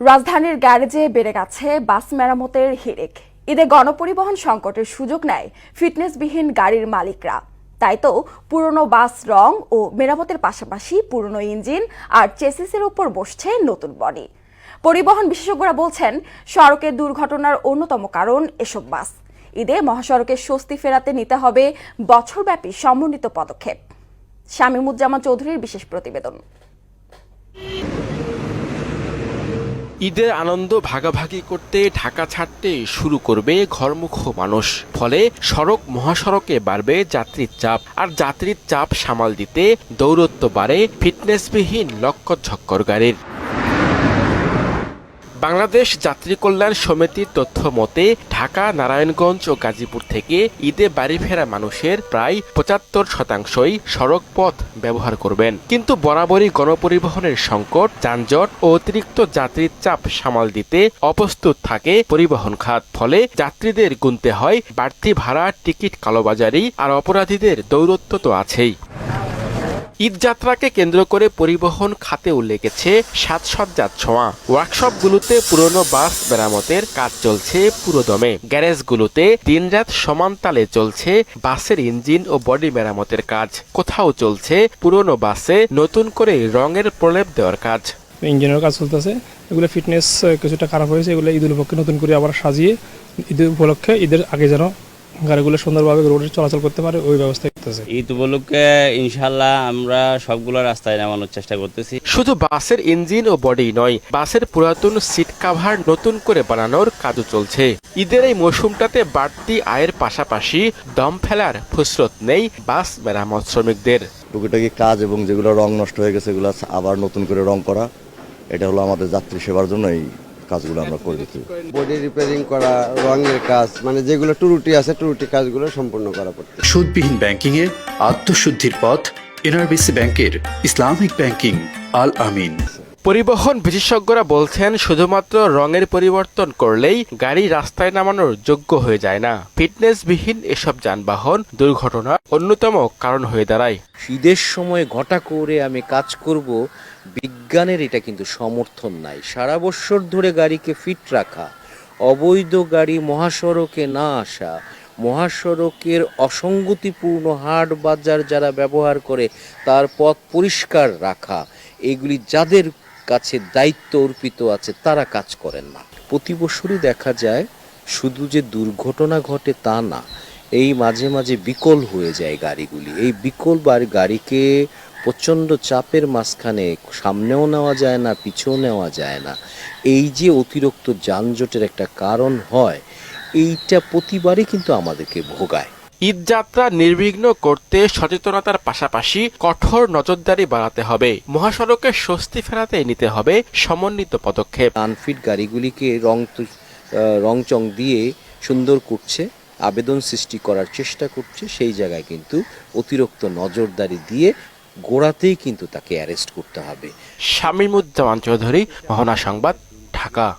রাজধানীর গ্যারেজে বেড়ে গেছে বাস মেরামতের হিড়িক। ঈদে গণপরিবহন সংকটের সুযোগ নেয় ফিটনেসবিহীন গাড়ির মালিকরা। তাই তো পুরনো বাস রং ও মেরামতের পাশাপাশি পুরনো ইঞ্জিন আর চেসিসের উপর বসছে নতুন বডি। পরিবহন বিশেষজ্ঞরা বলছেন, সড়কের দুর্ঘটনার অন্যতম কারণ এসব বাস। ঈদে মহাসড়কে স্বস্তি ফেরাতে নিতে হবে বছরব্যাপী সমন্বিত পদক্ষেপ। শামীমুজ্জামান চৌধুরীর বিশেষ প্রতিবেদন। ঈদের আনন্দ ভাগাভাগি করতে, ঢাকা ছাড়তে শুরু করবে ঘরমুখ মানুষ। ফলে সড়ক মহাসড়কে বাড়বে যাত্রীর চাপ। আর যাত্রীর চাপ সামাল দিতে দৌরত্ব বাড়ে ফিটনেসবিহীন লক্ষ ঝক্কর গাড়ির। বাংলাদেশ যাত্রী কল্যাণ সমিতির তথ্য মতে, ঢাকা, নারায়ণগঞ্জ ও গাজীপুর থেকে ঈদে বাড়ি ফেরা মানুষের প্রায় পঁচাত্তর শতাংশই সড়ক পথ ব্যবহার করবেন। কিন্তু বরাবরই গণপরিবহনের সংকট, যানজট ও অতিরিক্ত যাত্রীর চাপ সামাল দিতে অপ্রস্তুত থাকে পরিবহন খাত। ফলে যাত্রীদের গুনতে হয় বাড়তি ভাড়া, টিকিট কালোবাজারি আর অপরাধীদের দৌরত্ব তো আছেই। ঈদযাত্রাকে কেন্দ্র করে পরিবহন খাতেও লেগেছে সাজসজ্জার ছোঁয়া। ওয়ার্কশপগুলোতে পুরনো বাস মেরামতের কাজ চলছে পুরোদমে। গ্যারেজগুলোতে দিনরাত সমান তালে চলছে বাসের ইঞ্জিন ও বডি মেরামতের কাজ। কোথাও চলছে পুরনো বাসে নতুন করে রঙের প্রলেপ দেওয়ার কাজ। ইঞ্জিনের কাজ চলতেছে। এগুলো ফিটনেস কিছুটা খারাপ হয়েছে। এগুলো ঈদ উপলক্ষে নতুন করে আবার সাজিয়ে ঈদের উপলক্ষে ঈদের আগে যেন গাড়িগুলো সুন্দরভাবে রোডে চলাচল করতে পারে, ওই ব্যবস্থা করতেছে। ঈদ উপলক্ষে ইনশাল্লাহ আমরা সবগুলো রাস্তায় নামানোর চেষ্টা করতেছি। শুধু বাসের ইঞ্জিন ও বডি নয় বাসের পুরাতন সিট কাভার নতুন করে বানানোর কাজও চলছে। ঈদের এই মৌসুমটাতে বাড়তি আয়ের পাশাপাশি দম ফেলার ফুসরত নেই বাস মেরামত শ্রমিকদের। টুকিটাকি কাজ এবং যেগুলো রং নষ্ট হয়ে গেছে এগুলো আবার নতুন করে রং করা এটা হলো আমাদের যাত্রী সেবার জন্য এই কাজগুলো আমরা করে দিচ্ছি। বডি রিপেয়ারিং করা রঙের কাজ মানে যেগুলো টুরুটি আছে টুরুটি কাজগুলো সম্পূর্ণ করা পড়ছে সুদবিহীন ব্যাংকিং এ আত্মশুদ্ধির পথ এনআরবিসি ব্যাংকের ইসলামিক ব্যাংকিং আল আমিন। পরিবহন বিশেষজ্ঞরা বলছেন, শুধুমাত্র রঙের পরিবর্তন করলেই গাড়ি রাস্তায় নামানোর যোগ্য হয়ে যায় না। ফিটনেসবিহীন এসব যানবাহন দুর্ঘটনার অন্যতম কারণ হয়ে দাঁড়ায়। ঈদের সময় ঘটা করে আমি কাজ করব, বিজ্ঞানের এটা কিন্তু সমর্থন নাই। সারা বছর ধরে গাড়িকে ফিট রাখা, অবৈধ গাড়ি মহাসড়কে না আসা, মহাসড়কের অসঙ্গতিপূর্ণ হাট বাজার যারা ব্যবহার করে, তার পথ পরিষ্কার রাখা, এগুলি যাদের কাছে দায়িত্ব অর্পিত আছে, তারা কাজ করেন না। প্রতি বছরই দেখা যায়, শুধু যে দুর্ঘটনা ঘটে তা না, এই মাঝে মাঝে বিকল হয়ে যায় গাড়িগুলি। এই বিকল গাড়িকে প্রচণ্ড চাপের মাঝখানে সামনেও নেওয়া যায় না, পিছেও নেওয়া যায় না। এই যে অতিরিক্ত যানজটের একটা কারণ হয়, এইটা প্রতিবারই কিন্তু আমাদেরকে ভোগায়। ঈদযাত্রা নির্বিঘ্ন করতে সচেতনতার পাশাপাশি কঠোর নজরদারি বাড়াতে হবে। মহাসড়কে স্বস্তি ফেরাতে নিতে হবে সমন্বিত পদক্ষেপ। আনফিট গাড়িগুলিকে রং তু- রং চং দিয়ে সুন্দর করছে আবেদন সৃষ্টি করার চেষ্টা করছে সেই জায়গায় কিন্তু অতিরিক্ত নজরদারি দিয়ে গোড়াতেই কিন্তু তাকে অ্যারেস্ট করতে হবে। শামীমুজ্জামান চৌধুরী মহনা সংবাদ ঢাকা।